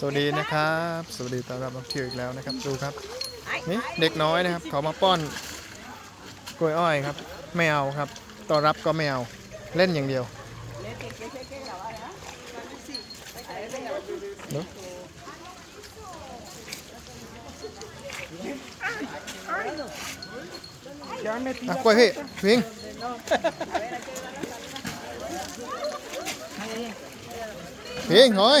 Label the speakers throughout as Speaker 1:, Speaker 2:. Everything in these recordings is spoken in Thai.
Speaker 1: สวัสดีนะครับ สวัสดีต้อนรับนักเที่ยวอีกแล้วนะครับ ดูครับ นี่เด็กน้อยนะครับ เขามาป้อนกล้วยอ้อยครับ ไม่เอาครับต้อนรับก็ไม่เอาเล่นอย่างเดียวดูอะกล้วยพี่พิงพิงหอย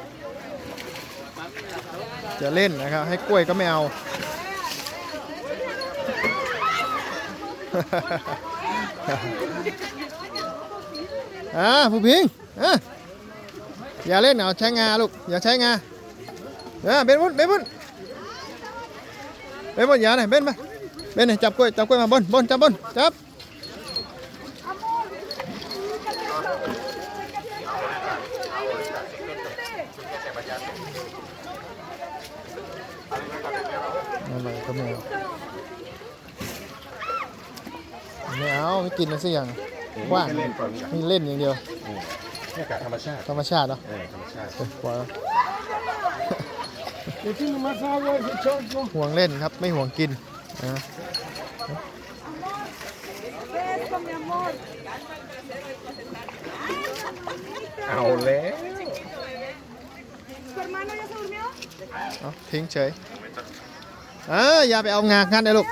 Speaker 1: จะเล่นนะครับ ให้กล้วยก็ไม่เอา อ่าผู้พิงอะอย่าเล่นเอาใช้งาลูก อย่าใช้งาเออเบนบุญเบนบุญเบนบุญอย่าหน่อยเบนมาเบนหน่อยจับกล้วยจับกล้วยมาบนบนจับบนจับ อะไรก็ไม่เอาไม่เอาไม่กินเลยสักอย่างว่าง
Speaker 2: ไม่เล่นก่อนกัน
Speaker 1: นี่เล่นอย่างเดียว
Speaker 2: นี่กับธรรมชาติ
Speaker 1: ธรรมชาติเนาะ
Speaker 2: เออธรรมชาติ
Speaker 1: เออปล่อยห่วงเล่นครับไม่ห่วงกินนะ
Speaker 2: เอาแล้ว
Speaker 1: เอาทิ้งเฉย เอออย่าไปเอางางันเลยลูก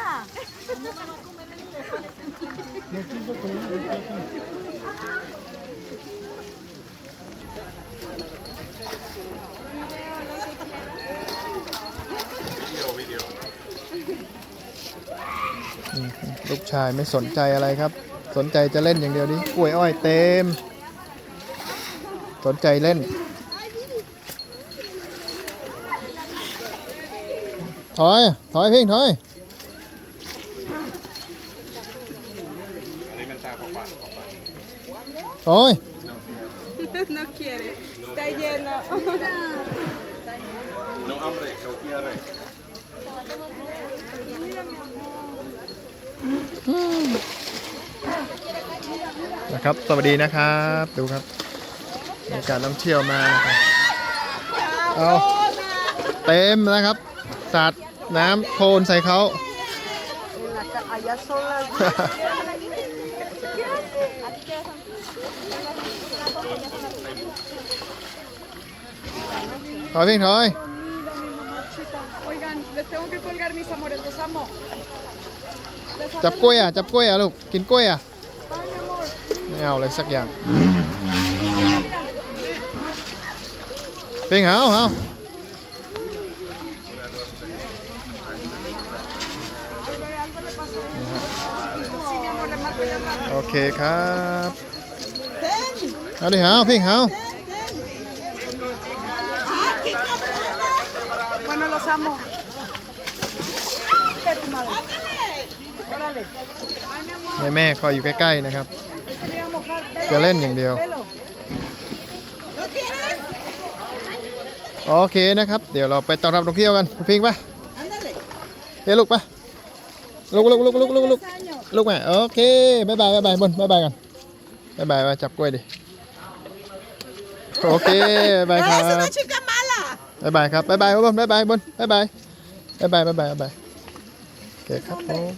Speaker 1: ลูกชายไม่สนใจอะไรครับ สนใจจะเล่นอย่างเดียวนี้กล้วยอ้อยเต็ม สนใจเล่น ถอย ถอยเพ่งถอยถอย
Speaker 3: No quiere. Está lleno.
Speaker 2: no hambre no quiere
Speaker 1: นะครับ สวัสดีนะครับ ดูครับมีการท่องเที่ยวมานะครับเอาเต็มแล้วครับสาด น้ำโคลนใส่เขา ถอยเพ่งถอย จับกล้วยอะ จับกล้วยอะลูก กินกล้วยอะ ไม่เอาอะไรสักอย่าง เพ่งเอาเอา โอเคครับเอาดิหาวเพ่งหาว
Speaker 3: Bueno, los amo.
Speaker 1: แม่แม่คอยอยู่ใกล้ๆนะครับ
Speaker 3: Quería mojar.
Speaker 1: จะเล่นอย่างเดียว
Speaker 3: Pelo.
Speaker 1: โอเคนะครับ เดี๋ยวเราไปต้อนรับนักเที่ยวกันพิงปะเฮ้ยลูกปะ ลูกลูกลูกลูกลูกลูกลูกแม่โอเคบายบายบายบายบนบายบายกันบายบายมาจับกล้วยดิโอเคบายบายครับ
Speaker 3: chica mala.
Speaker 1: บายบายครับบายบายบนบายบายบนบายบายบายบายบายบายบายโอเคครับผม